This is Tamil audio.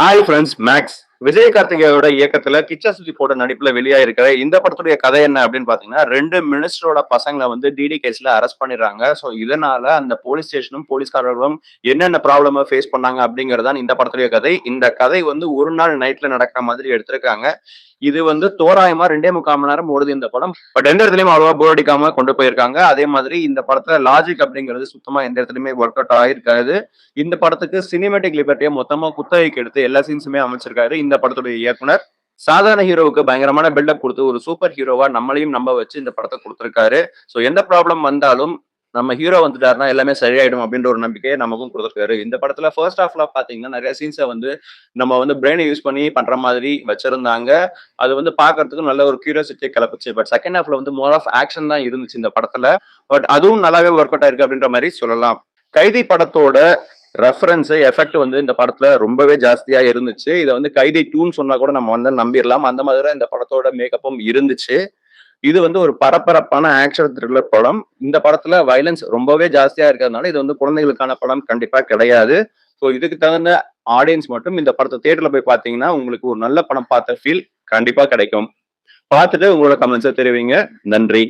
ஹாய் ஃப்ரெண்ட்ஸ் மேக்ஸ் விஜய் கார்த்திகேயோட இயக்கத்துல கிச்சா சுத்தி போட்ட நடிப்புல வெளியாயிருக்கிற இந்த படத்துடைய கதை என்ன அப்படின்னு பாத்தீங்கன்னா ரெண்டு மினிஸ்டரோட பசங்களை வந்து டிடி கேஸ்ல அரெஸ்ட் பண்ணிடுறாங்க. ஸோ இதனால அந்த போலீஸ் ஸ்டேஷனும் போலீஸ்காரர்களும் என்னென்ன ப்ராப்ளம் ஃபேஸ் பண்ணாங்க அப்படிங்கறதான் இந்த படத்துடைய கதை. இந்த கதை வந்து ஒரு நாள் நைட்ல நடக்கிற மாதிரி எடுத்திருக்காங்க. இது வந்து தோராயமா ரெண்டே முக்கால் மணி நேரம் ஓடுது இந்த படம். பட் எந்த இடத்துலயும் அவ்வளவா போர் அடிக்காம கொண்டு போயிருக்காங்க. அதே மாதிரி இந்த படத்துல லாஜிக் அப்படிங்கிறது சுத்தமா எந்த இடத்துலயுமே ஒர்க் அவுட் ஆயிருக்காது. இந்த படத்துக்கு சினிமேட்டிக் லிபர்ட்டியை மொத்தமா குத்தகைக்கு எடுத்து எல்லா சீன்ஸுமே அமைச்சிருக்காரு. இந்த இந்த படத்துடைய இயக்குனர். சாதாரண ஹீரோவுக்கு பயங்கரமான பில்டப் கொடுத்து ஒரு சூப்பர் ஹீரோவா நம்மளையும் நம்ப வச்சு இந்த படத்தை கொடுத்துருக்காரு. ஸோ எந்த ப்ராப்ளம் வந்தாலும் நம்ம ஹீரோ வந்துட்டார்னா எல்லாமே சரியாயிடும் அப்படின்ற ஒரு நம்பிக்கையை நமக்கும் கொடுத்துருக்காரு. இந்த படத்துல ஃபர்ஸ்ட் ஹாஃப்ல பாத்தீங்கன்னா நிறைய சீன்ஸை வந்து நம்ம வந்து பிரெயினை யூஸ் பண்ணி பண்ற மாதிரி வச்சிருந்தாங்க. அது வந்து பாக்குறதுக்கு நல்ல ஒரு கியூரியாசிட்டியை கிளப்புச்சு. பட் செகண்ட் ஹாஃப்ல வந்து மோர் ஆஃப் ஆக்ஷன் தான் இருந்துச்சு இந்த படத்துல. பட் அதுவும் நல்லாவே ஒர்க் அவுட் ஆயிருக்கு அப்படின்ற மாதிரி சொல்லலாம். கைதி படத்தோட ரெஃபரன்ஸு எஃபெக்ட் வந்து இந்த படத்துல ரொம்பவே ஜாஸ்தியா இருந்துச்சு. இதை வந்து கைதி டூன்னு சொன்னா கூட நம்ம வந்து நம்பிடலாம் அந்த மாதிரி தான் இந்த படத்தோட மேக்கப்பும் இருந்துச்சு. இது வந்து ஒரு பரபரப்பான ஆக்ஷன் த்ரில்லர் படம். இந்த படத்துல வயலன்ஸ் ரொம்பவே ஜாஸ்தியா இருக்கிறதுனால இது வந்து குழந்தைகளுக்கான படம் கண்டிப்பா கிடையாது. ஸோ இதுக்கு தகுந்த ஆடியன்ஸ் மட்டும் இந்த படத்தை தியேட்டர்ல போய் பார்த்தீங்கன்னா உங்களுக்கு ஒரு நல்ல படம் பார்த்த ஃபீல் கண்டிப்பா கிடைக்கும். பார்த்துட்டு உங்களோட கமெண்ட்ஸை தெரிவிங்க. நன்றி.